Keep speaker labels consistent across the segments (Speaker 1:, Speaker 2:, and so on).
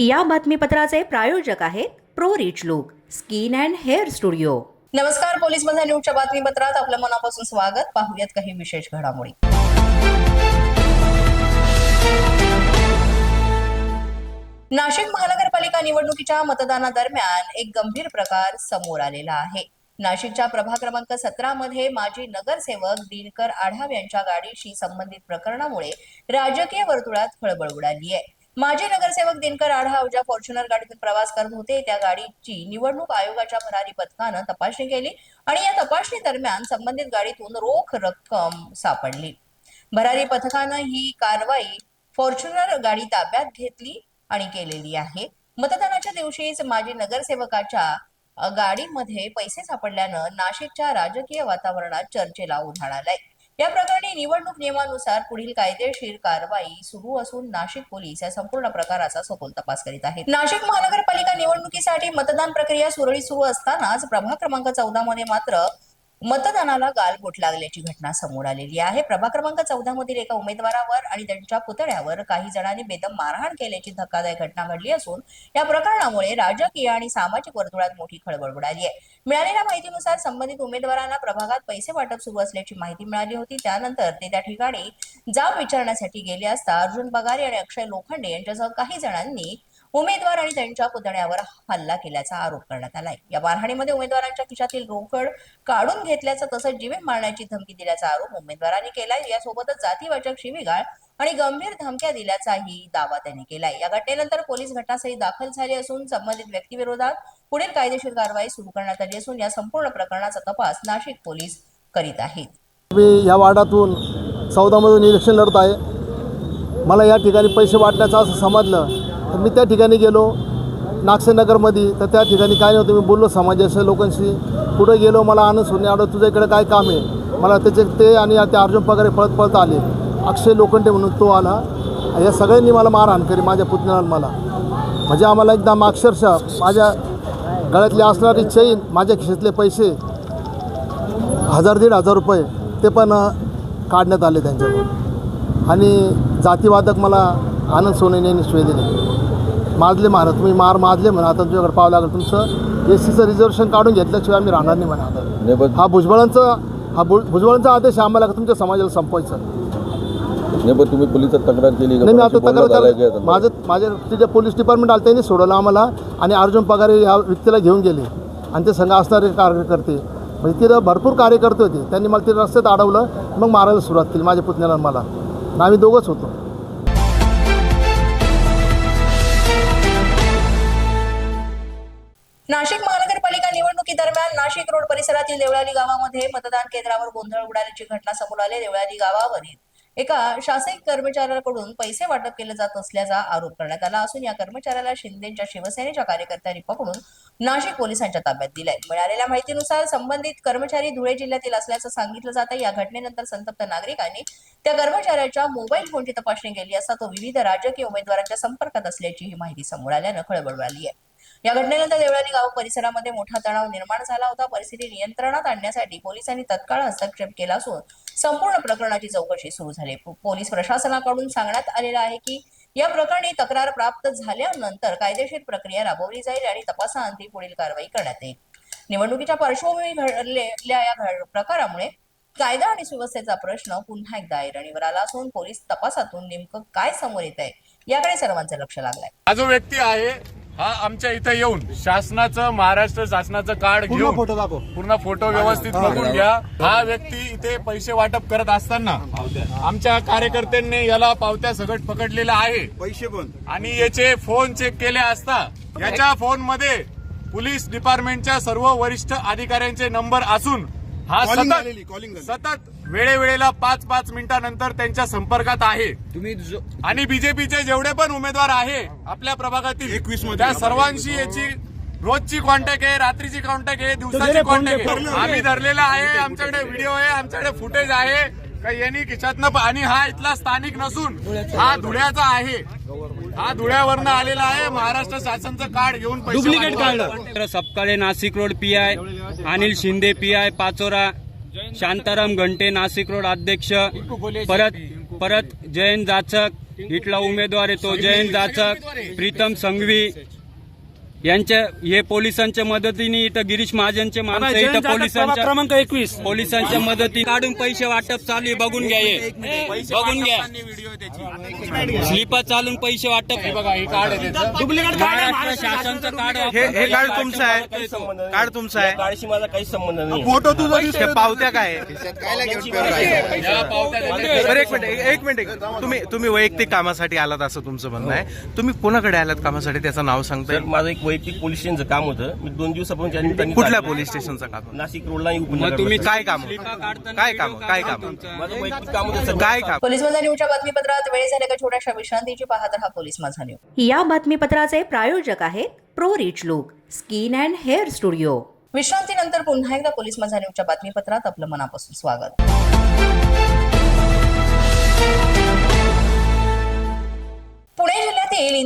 Speaker 1: या बातमीपत्राचे प्रायोजक आहेत pro rich look skin and hair studio.
Speaker 2: नमस्कार पोलीस बंधन न्यूजच्या बातमीपत्रात आपलं मनापासून स्वागत. पाहूयात काही विशेष घडामोडी. नाशिक महानगरपालिका निवडणुकीच्या मतदानादरम्यान एक गंभीर प्रकार समोर आलेला आहे. नाशिकच्या प्रभाग क्रमांक सतरा मध्ये माजी नगरसेवक दिनकर आढाव यांच्या गाडीशी संबंधित प्रकरणामुळे राजकीय वर्तुळात खळबळ उडाली आहे. माजी नगरसेवक दिनकर आढाव ज्या फॉर्च्युनर गाडीतून प्रवास करत होते त्या गाडीची निवडणूक आयोगाच्या भरारी पथकानं तपासणी केली आणि या तपासणी दरम्यान संबंधित गाडीतून रोख रक्कम सापडली. भरारी पथकानं ही कारवाई फॉर्च्युनर गाडी ताब्यात घेतली आणि केलेली आहे. मतदानाच्या दिवशीच माजी नगरसेवकाच्या गाडीमध्ये पैसे सापडल्यानं नाशिकच्या राजकीय वातावरणात चर्चेला उधाण आलाय. या प्रकरणी निवडणूक नियमानुसार पुढील कायदेशीर कारवाई सुरू असून नाशिक पोलीस या संपूर्ण प्रकाराचा सखोल तपास करीत आहेत. नाशिक महानगरपालिका निवडणुकीसाठी मतदान प्रक्रिया सुरळीत सुरू असतानाच प्रभाग क्रमांक चौदा मध्ये मात्र मतदानाला गालबोट लागल्याची घटना समोर आलेली आहे. प्रभाग क्रमांक चौदा मधील एका उमेदवारावर आणि त्यांच्या पुतळ्यावर काही जणांनी बेदम मारहाण केल्याची धक्कादायक घटना घडली असून या प्रकरणामुळे राजकीय आणि सामाजिक वर्तुळात मोठी खळबळ उडाली आहे. मिळालेल्या माहितीनुसार संबंधित उमेदवारांना प्रभागात पैसे वाटप सुरू असल्याची माहिती मिळाली होती. त्यानंतर ते त्या ठिकाणी जाब विचारण्यासाठी गेले असता अर्जुन बगारी आणि अक्षय लोखंडे यांच्यासह काही जणांनी उमेदवार आणि त्यांच्या पुतण्यावर हल्ला केल्याचा आरोप करण्यात आलाय. या मारहाणीमध्ये उमेदवारांच्या खिशातील रोकड काढून घेतल्याचा तसंच जीवे मारण्याची धमकी दिल्याचा आरोप उमेदवारांनी केलाय. यासोबतच जातीवाचक शिवीगाळ आणि गंभीर धमक्या दिल्याचाही दावा त्यांनी केलाय. या घटनेनंतर पोलीस घटनास्थळी दाखल झाले असून संबंधित व्यक्तीविरोधात पुढील कायदेशीर कारवाई सुरू करण्यात आली असून या संपूर्ण प्रकरणाचा तपास नाशिक पोलीस करीत आहेत.
Speaker 3: मी या वार्डातून चौदामधून इलेक्शन लढत आहे. मला या ठिकाणी पैसे वाटण्याचं असं समजलं. तर मी त्या ठिकाणी गेलो. नागसेनगरमध्ये. तर त्या ठिकाणी काय नव्हतं मी बोललो समाजाच्या लोकांशी. पुढे गेलो मला आनंद सोने आलं तुझ्या इकडे काय काम आहे? मला त्याचे ते आणि ते अर्जुन पगारे पळत पळत आले. अक्षय लोखंडे म्हणून तो आला. या सगळ्यांनी मला मारहाण करी माझ्या पुतण्याला मला. म्हणजे आम्हाला एकदम अक्षरशः माझ्या गळ्यातली असणारी चैन माझ्या खिशातले पैसे हजार दीड हजार रुपये ते पण काढण्यात आले त्यांच्याकडून. आणि जातीवादक मला आनंद सोनेने यांनी शिवाय दिले माजले म्हणा तुम्ही मार माजले म्हणा आता तुझ्याकडे पाहावं लागेल. तुमचं एस सीचं रिझर्वेशन काढून घेतल्याशिवाय आम्ही राहणार नाही म्हणा आता. हा भुजबळांचा हा भुज भुजबळांचा आदेश आम्हाला तुमच्या समाजाला संपवायचा?
Speaker 4: नाही पण तुम्ही पोलिसात तक्रार केली?
Speaker 3: नाही मी आता तक्रार? माझं माझ्या तिथे पोलीस डिपार्टमेंट आलं त्यांनी सोडवलं आम्हाला आणि अर्जुन पगारे ह्या व्यक्तीला घेऊन गेले. आणि ते संघ असणारे कार्यकर्ते म्हणजे तिथं भरपूर कार्यकर्ते होते. त्यांनी मला ते रस्त्यात अडवलं मग मारायला सुरुवात केली माझ्या पुतण्याला मला. आम्ही दोघंच होतो.
Speaker 2: नाशिक महानगरपालिका निवडणुकीदरम्यान नाशिक रोड परिसरातील देवळाली गावामध्ये मतदान केंद्रावर गोंधळ उडाल्याची घटना समोर आली. देवळाली गावावरील एका शासकीय कर्मचाऱ्याकडून पैसे वाटप केले जात असल्याचा आरोप करण्यात आला असून या कर्मचाऱ्याला शिंदेच्या शिवसेनेच्या कार्यकर्त्यांनी पकडून नाशिक पोलिसांच्या ताब्यात दिलाय. मिळालेल्या माहितीनुसार संबंधित कर्मचारी धुळे जिल्ह्यातील असल्याचं सांगितलं जातं या घटनेनंतर संतप्त नागरिकांनी त्या कर्मचाऱ्याच्या मोबाईल फोनची तपासणी केली असता तो विविध राजकीय उमेदवारांच्या संपर्कात असल्याची ही माहिती समोर आल्यानं खळबळ उडाली आहे. या घटनेनंतर देवळाली गाव परिसरामध्ये मोठा तणाव निर्माण झाला होता. परिस्थिती नियंत्रणात आणण्यासाठी पोलिसांनी तत्काळ हस्तक्षेप केला असून संपूर्ण प्रकरणाची चौकशी सुरू झाली. पोलीस प्रशासनाकडून सांगण्यात आलेलं आहे की या प्रकरणी तक्रार प्राप्त झाल्यानंतर कायदेशीर प्रक्रिया राबवली जाईल आणि तपासाअंती पुढील कारवाई करण्यात येईल. निवडणुकीच्या पार्श्वभूमी घडलेल्या या प्रकारामुळे कायदा आणि सुव्यवस्थेचा प्रश्न पुन्हा एकदा ऐरणीवर आला असून पोलीस तपासातून नेमकं काय समोर येत आहे याकडे सर्वांचं लक्ष लागलंय.
Speaker 5: हा जो व्यक्ती आहे हा आमच्या इथं येऊन शासनाचं महाराष्ट्र शासनाचं कार्ड घेऊन
Speaker 3: फोटो दाखव.
Speaker 5: पूर्ण फोटो व्यवस्थित बघून घ्या. हा व्यक्ती इथे पैसे वाटप करत असताना आमच्या कार्यकर्त्यांनी याला पावत्या सगट पकडलेला आहे.
Speaker 6: पैसे पण.
Speaker 5: आणि याचे फोन चेक केले असता याच्या फोनमध्ये पोलीस डिपार्टमेंटच्या सर्व वरिष्ठ अधिकाऱ्यांचे नंबर असून हा सतत. सतत वेळेवेळेला पाच पाच मिनिटानंतर त्यांच्या संपर्कात आहे.
Speaker 4: तुम्ही
Speaker 5: आणि बीजेपीचे जेवढे पण उमेदवार आहे आपल्या प्रभागातील
Speaker 6: 21 मध्ये
Speaker 5: त्या सर्वांशी याची रोजची कॉन्टॅक्ट आहे रात्रीची कॉन्टॅक्ट आहे दिवसाची कॉन्टॅक्ट आहे. आम्ही धरलेला आहे आमच्याकडे व्हिडिओ आहे आमच्याकडे फुटेज आहे. का यांनी खिशातनं आणि हा इथला स्थानिक नसून हा धुळ्याचा आहे. हा धुळ्यावरनं आलेला आहे. महाराष्ट्र शासनचं कार्ड घेऊन
Speaker 7: डुप्लिकेट. काढलं Sapkale Nashik road P I Anil Shinde P I Pachora Shantaram Ghante Nashik road अध्यक्ष परत परत जयंत जाचक इथला उमेदवार आहे तो जयंत जाचक प्रीतम संघवी. यांच्या हे पोलिसांच्या मदतीने इथं गिरीश महाजनचे माणसं इथं पोलिसांच्या
Speaker 6: क्रमांक एकवीस.
Speaker 7: पोलिसांच्या मदती काढून पैसे वाटप चालू आहे बघून घ्या हे. बघून घ्या. स्लिपा चालून पैसे वाटप
Speaker 5: बघा हे कार्ड आहे त्याचं.
Speaker 6: डुप्लिकेट कार्ड आहे
Speaker 7: महाराष्ट्र शासनचं कार्ड
Speaker 6: हे हे कार्ड तुमचं आहे. कार्ड तुमचं आहे.
Speaker 8: गाडीशी माझा काहीच संबंध नाही.
Speaker 3: फोटो तुझा
Speaker 6: हे पावत्या काय एक मिनिट एक मिनिट एक मिनिट. तुम्ही तुम्ही वैयक्तिक कामासाठी आलात असं तुमचं म्हणणं आहे. तुम्ही कोणाकडे आलात कामासाठी? त्याचं नाव सांगता
Speaker 8: तर
Speaker 6: येईल
Speaker 8: माझं एक वैयक्तिक पोलीस स्टेशनचं काम होतं मी दोन दिवसापासून निमित्ताने
Speaker 6: कुठल्या. पोलीस स्टेशनचं काम
Speaker 8: नाशिक रोडला आणि
Speaker 7: मग
Speaker 8: उपनगरला.
Speaker 7: तुम्ही
Speaker 6: काय काम काय काम काय काम.
Speaker 8: माझं वैयक्तिक काम होतं सगळं.
Speaker 6: काय काम
Speaker 2: पोलीस माझा न्यूजच्या बातमीपत्रात वेळ झाल्या का छोट्याशा विश्रांतीची पाहत हा पोलीस माझा न्यूज
Speaker 1: या बातमीपत्राचे प्रायोजक आहेत pro rich look skin and hair studio
Speaker 2: विश्रांतीनंतर पुन्हा एकदा पोलीस माझा न्यूजच्या बातमीपत्रात आपलं मनापासून स्वागत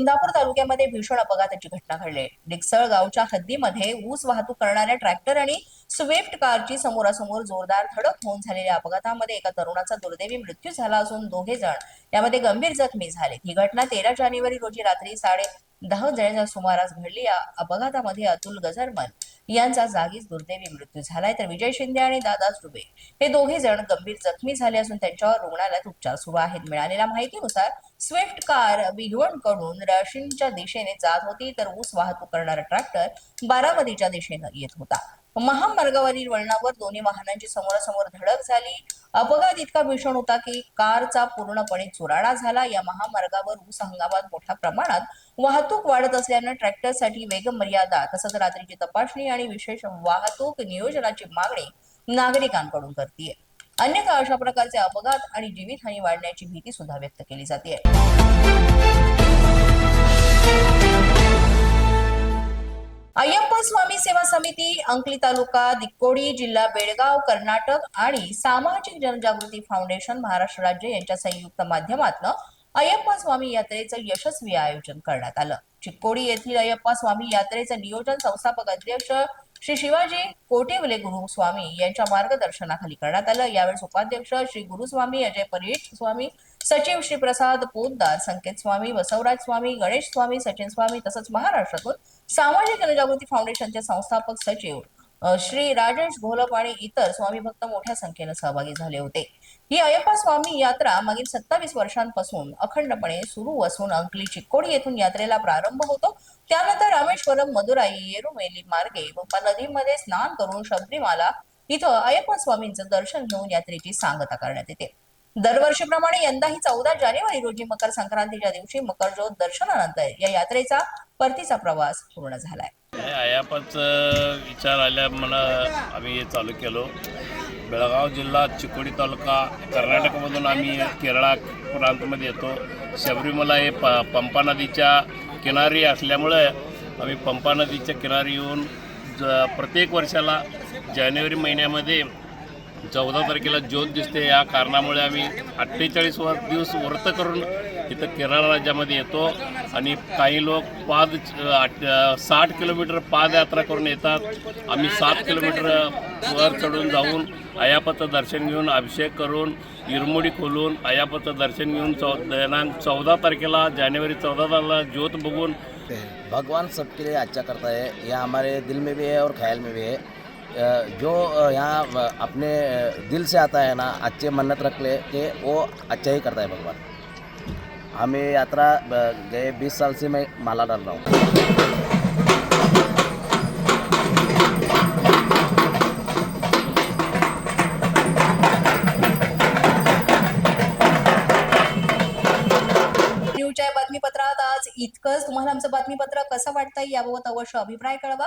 Speaker 2: इंदापूर तालुक्यामध्ये भीषण अपघाताची घटना घडली. डिकसळ गावच्या हद्दीमध्ये ऊस वाहतूक करणाऱ्या ट्रॅक्टर आणि स्विफ्ट कारची समोरासमोर जोरदार धडक होऊन झालेल्या अपघातामध्ये एका तरुणाचा दुर्दैवी मृत्यू झाला असून दोघे जण यामध्ये गंभीर जखमी झाले. ही घटना तेरा जानेवारी रोजी रात्री साडे दहा जणांच्या सुमारास घडली. या अपघातामध्ये अतुल गजरमन यांचा जागीच दुर्दैवी मृत्यू झालाय. तर विजय शिंदे आणि दादा दुबे हे दोघे जण गंभीर जखमी झाले असून त्यांच्यावर रुग्णालयात उपचार सुरू आहेत. मिळालेल्या माहितीनुसार स्विफ्ट कारकडून रशियनच्या दिशेने जात होती तर ऊस वाहतूक करणारा ट्रॅक्टर बारामतीच्या दिशेने येत होता. महामार्गावरील वळणावर दोन्ही वाहनांची समोरासमोर धडक झाली. अपघात इतका भीषण होता की कारचा पूर्णपणे चुराडा झाला. या महामार्गावर ऊस हंगामात मोठ्या प्रमाणात वाहतूक वाढत असल्यानं ट्रॅक्टरसाठी वेग मर्यादा तसंच रात्रीची तपासणी आणि विशेष वाहतूक नियोजनाची मागणी नागरिकांकडून करतीये. अन्य अशा प्रकारचे अपघात आणि जीवितहानी वाढण्याची भीती सुद्धा व्यक्त केली जाते अय्यप्पा स्वामी सेवा समिती अंकली तालुका दिक्कोडी जिल्हा बेळगाव कर्नाटक आणि सामाजिक जनजागृती फाउंडेशन महाराष्ट्र राज्य यांच्या संयुक्त माध्यमातून अय्यप्पा स्वामी यात्रेचं यशस्वी आयोजन करण्यात आलं. चिक्कोडी येथील अय्यप्पा स्वामी यात्रेचं नियोजन संस्थापक अध्यक्ष श्री शिवाजी कोटेवले गुरुस्वामी यांच्या मार्गदर्शनाखाली करण्यात आलं. यावेळी उपाध्यक्ष श्री गुरुस्वामी अजय परीट स्वामी सचिव श्री प्रसाद पोतदार संकेत स्वामी बसवराज स्वामी गणेश स्वामी सचिन स्वामी तसंच महाराष्ट्रातून सामाजिक जनजागृती फाउंडेशनचे संस्थापक सचिव श्री राजेश घोलप आणि इतर स्वामी भक्त मोठ्या संख्येनं सहभागी झाले होते. ही अयप्पा स्वामी यात्रा मागील सत्तावीस वर्षांपासून अखंडपणे सुरू असून अंकली चिक्कोडी येथून यात्रेला प्रारंभ होतो. त्यानंतर रामेश्वरम मदुराई येरुमेली मार्गे व नदीमध्ये स्नान करून शबरीमाला इथं अयप्पा स्वामींचं दर्शन घेऊन यात्रेची सांगता करण्यात येते. दरवर्षीप्रमाणे यंदाही चौदा जानेवारी रोजी मकर संक्रांतीच्या दिवशी मकर ज्योत दर्शनानंतर या यात्रेचा परतीचा प्रवास पूर्ण झालाय.
Speaker 9: हे विचार आल्या मला आम्ही हे चालू केलो. बेळगाव जिल्हा चिकोडी तालुका कर्नाटकमधून आम्ही केरळा प्रांतमध्ये येतो. शबरीमला हे प पंपा नदीच्या किनारी असल्यामुळे आम्ही पंपा नदीच्या किनारी येऊन ज प्रत्येक वर्षाला जानेवारी महिन्यामध्ये चौदा तारखेला ज्योत दिसते. या कारणामुळे आम्ही अठ्ठेचाळीस दिवस व्रत करून इथं केरळ राज्यामध्ये येतो. आणि काही लोक पाद आठ- साठ किलोमीटर पादयात्रा करून येतात. आम्ही सात किलोमीटर वर चढून जाऊन अयापाचं दर्शन घेऊन अभिषेक करून इरमोडी खोलून अयापाचं दर्शन घेऊन चौ दिनांक चौदा तारखेला जानेवारी चौदा तारखेला ज्योत बघून
Speaker 10: भगवान सबके लिए अच्छा करता है। यह हमारे दिल में भी है और ख्याल में भी है। जो या यहाँ अपने दिल से आता है ना अच्छे मन्नत रख ले के वो अच्छा ही करता है भगवान। हम ये यात्रा गए बीस साल से मैं माला डाल रहा हूँ।
Speaker 2: बातमीपत्रात आज इतकंच. तुम्हाला आमचं बातमीपत्र कसं वाटतंय याबाबत अवश्य अभिप्राय कळवा.